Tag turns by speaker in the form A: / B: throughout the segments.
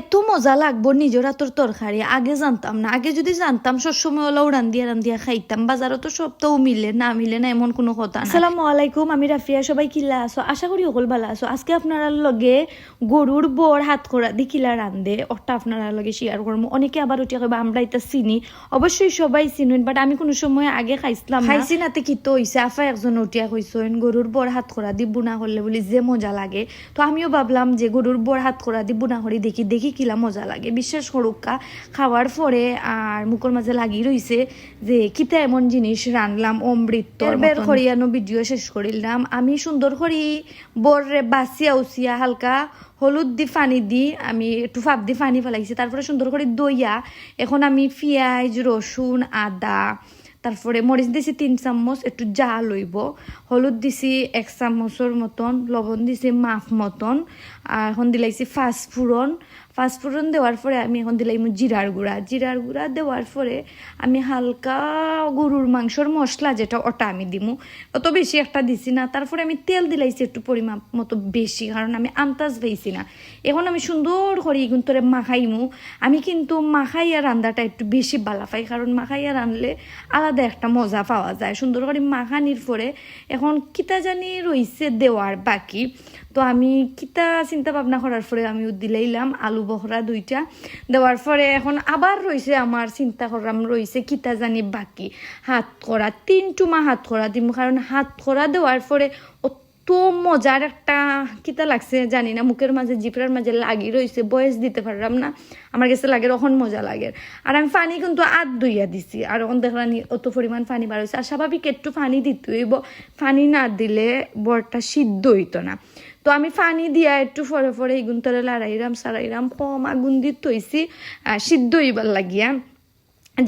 A: এত মজা লাগবো নিজের হাতের তরকারি। আগে জানতাম না। আগে যদি জানতাম সবসময় ওলা উড়ান দিয়ে রান দিয়া খাইতাম। বাজারও তো সব তো মিলে না মিলে না এমন কোনো কথা না আসসালামু আলাইকুম আমি রাফিয়া সবাই কিলা আছো? আশা করি সকল ভালো আছো। আজকে আপনারা লগে গরুর বর হাত করা দি কিলা রান্ধে ওটা আপনারা লগে শেয়ার করব অনেকে আবার উঠিয়া কইবা আমরা এটা চিনি। অবশ্যই সবাই চিনুন বাট আমি কোনো সময় আগে খাইছিলাম না। খাইছি নাতে কি তো হইছে? আফা একজন উঠিয়া কইছেন গরুর বর হাত করা দি বুনা করলে বলি যে মজা লাগে। তো আমিও ভাবলাম যে গরুর বর হাত করা দি বুনা করি দেখি দেখি কিলা মজা লাগে। বিশ্বাস করুকা খাওয়ার পরে আর মুখের মাঝে লাগি রইছে যে কিতা এমন জিনিস রানলাম অমৃত বের করিয়ানো ভিডিও শেষ করিলাম আমি সুন্দর করি বররে বাসিয়া উচিয়া হালকা হলুদ দি পানি দি আমি একটু ফাপ দি পানি ফেলাইছি তারপরে সুন্দর করে দইয়া এখন আমি পেঁয়াজ রসুন আদা তারপরে মরিচ দিছি তিন চামচ একটু জাল লইব। হলুদ দিছি এক চামচর মতন লবণ দিছি মাফ মতন। আর এখন দিলাইছি ফাঁসফুরন ফাঁসফুরন দেওয়ার পরে আমি এখন দিলাইম জিরার গুঁড়া। জিরার গুঁড়া দেওয়ার পরে আমি হালকা গরুর মাংসর মশলা যেটা, ওটা আমি দিমু। অত বেশি একটা দিছি না। তারপরে আমি তেল দিলাইছি একটু পরিমাপ মতো বেশি, কারণ আমি আন্তাজ পেয়েছি না। এখন আমি সুন্দর করে কিন্তু মাখাইমু। আমি কিন্তু মাখাইয়া রান্নাটা একটু বেশি বালা পাই, কারণ মাখাইয়া রানলে আলাদা একটা মজা পাওয়া যায়। সুন্দর করে মাখানির পরে এখন কিতা জানি রইছে দেওয়ার বাকি। তো আমি কিতা চিন্তা ভাবনা করার পরে আমি দিলাইলাম আলু বহরা দুইটা। দেওয়ার পরে এখন আবার রইছে আমার চিন্তা করাম রইছে কিতা জানি বাকি। হাত করা তিন টুমা হাত করা দিম কারণ হাত করা দেওয়ার পরে অত মজার একটা কিতা লাগছে, জানি না, মুখের মাঝে জিপরার মাঝে লাগি রইছে, বয়স দিতে পারলাম না। আমার কাছে লাগে তখন মজা লাগে। আর আমি পানি কিন্তু আধ দুইয়া দিছি, আর এখন দেখলাম অত পরিমাণ পানি বার হয়েছে আর স্বাভাবিক একটু পানি দিতে হইব। পানি না দিলে বরটা সিদ্ধ হইতো না। তো আমি পানি দিয়া একটু ফরে ফরে এগুন তরে লাড়াইরাম, সারাইরাম, কম আগুন দিত আর সিদ্ধ হইবার লাগিয়া।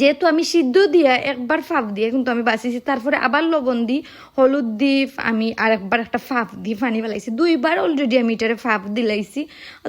A: যেহেতু আমি সিদ্ধ দিয়া একবার ফাঁপ দিয়ে কিন্তু আমি বাঁচিয়েছি তারপরে আবার লবণ দিই হলুদ দি, আমি আর একবার একটা ফাঁপ দিয়ে পানি ফেলাইছি দুইবার অলরেডি আমি এটারে ফাঁপ দিলাইছি।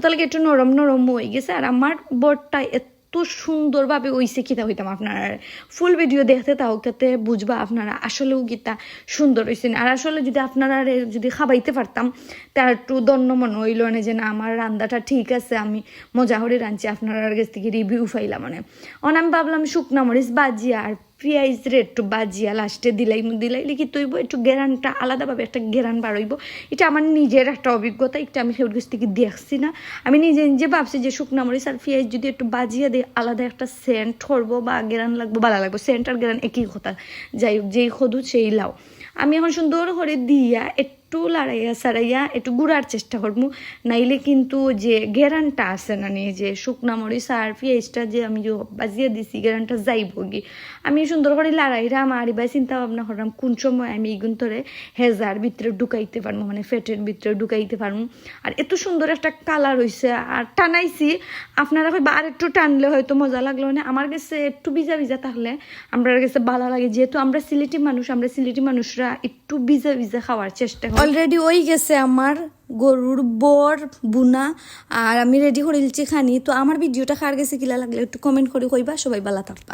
A: তাহলে একটু নরম নরম হয়ে গেছে, আর আমার বরটা এত সুন্দরভাবে ওইসে কিতা হইতাম আপনারা। ফুল ভিডিও দেখতে তাও তাতে বুঝবা আপনারা আসলেও গীতা সুন্দর হয়েছেন আর আসলে যদি আপনারা যদি খাবাইতে পারতাম, তার একটু দণ্য মনে হইল না যে, না, আমার রান্দাটা ঠিক আছে, আমি মজা করে রাঁধছি। আপনার কাছ থেকে রিভিউ ফাইলাম মানে। অন, আমি ভাবলাম শুকনা মরিচ বাজিয়া আর পেঁয়াজ রে একটু বাজিয়া লাস্টে দিলাই দিলাইলে কি তৈব? একটু গেরানটা আলাদাভাবে একটা গেরান বাড়াইব। এটা আমার নিজের একটা অভিজ্ঞতা, এটা আমি সেগুলো থেকে দেখছি না। আমি নিজে নিজে ভাবছি যে শুকনা মরিচ আর পিয়াইজ যদি একটু বাজিয়া দিই, আলাদা একটা সেন্ট করব বা গেরান লাগবো, ভালো লাগবো। সেন্ট আর গেরান একই কথা। যাই হোক, যেই খদু সেই লাও। আমি এখন সুন্দর করে দিয়া একটু লাড়াইয়া সারাইয়া একটু গুড়ার চেষ্টা করব। নাইলে কিন্তু যে গেরানটা আছে না নিয়ে যে শুকনা মরিচ আর পেঁয়াজটা যে আমি যে বাজিয়ে দিছি গেরানটা যাইব কি আমি সুন্দর করে লাড়াইরাম আর এবার চিন্তা ভাবনা করলাম, কোন সময় আমি এই গুন্তরে হেজার ভিতরে ঢুকাইতে পারব মানে ফেটের ভিতরে ঢুকাইতে পারব। আর এত সুন্দর একটা কালার হয়েছে আর টানাইছি। আপনারা হয়তো আর একটু টানলে হয়তো মজা লাগল না। আমার কাছে একটু ভিজা ভিজা থাকলে আমরা কাছে ভালো লাগে। যেহেতু আমরা সিলেটি মানুষ, আমরা সিলেটি মানুষরা একটু ভিজে ভিজে খাওয়ার চেষ্টা করি। অলরেডি ওই গেছে আমার গরুর বর, বুনা, আর আমি রেডি করে দিচ্ছি খানি। তো আমার ভিডিওটা খার গেছে কিলা লাগলে একটু কমেন্ট করে কইবা, সবাই ভালো থাকবা।